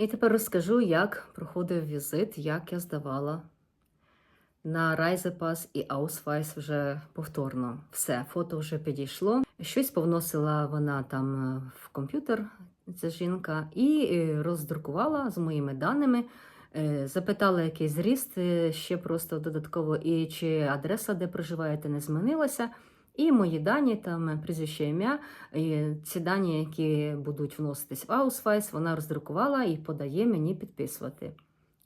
І тепер розкажу, як проходив візит, як я здавала на Райзепас і Ausweis вже повторно. Все, фото вже підійшло. Щось повносила вона там е, в комп'ютер, ця жінка, і е, роздрукувала з моїми даними. Е, Запитала, який зріст ще просто додатково, і чи адреса, де проживаєте, не змінилася. І мої дані, там е, прізвище ім'я, ці дані, які будуть вноситись в Ausweis, вона роздрукувала і подає мені підписувати.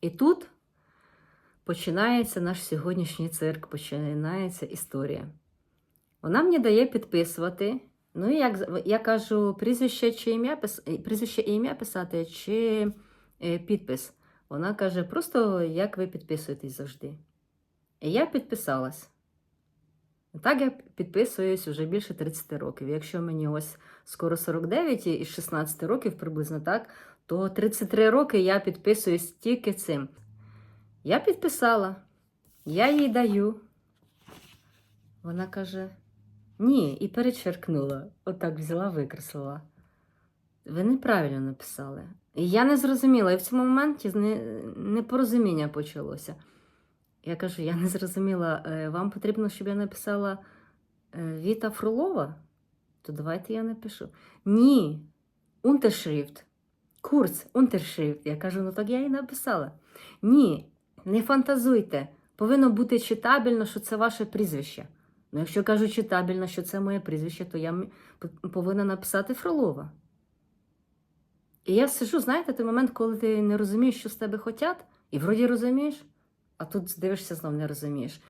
І тут починається наш сьогоднішній цирк, починається історія. Вона мені дає підписувати. Ну, як я кажу, прізвище чи ім'я прізвище і ім'я писати, чи е, підпис. Вона каже, просто як ви підписуєтесь завжди. І я підписалась. Так я підписуюсь вже більше 30 років. Якщо мені ось скоро 49 і із 16 років приблизно так, то 33 роки я підписуюсь тільки цим. Я підписала, я їй даю. Вона каже: ні, і перечеркнула. Отак взяла, викреслила. Ви неправильно написали. І я не зрозуміла, і в цьому моменті непорозуміння почалося. Я кажу: я не зрозуміла, е, вам потрібно, щоб я написала е, Віта Фролова? То давайте я напишу. Ні, Унтершрифт. Курс, Унтершрифт. Я кажу, ну так я і написала. Ні, не фантазуйте. Повинно бути читабельно, що це ваше прізвище. Ну, якщо кажу читабельно, що це моє прізвище, то я повинна написати Фролова. І я сижу, знаєте, той момент, коли ти не розумієш, що з тебе хотять, і вроді розумієш, а тут дивишся знов не розумієш.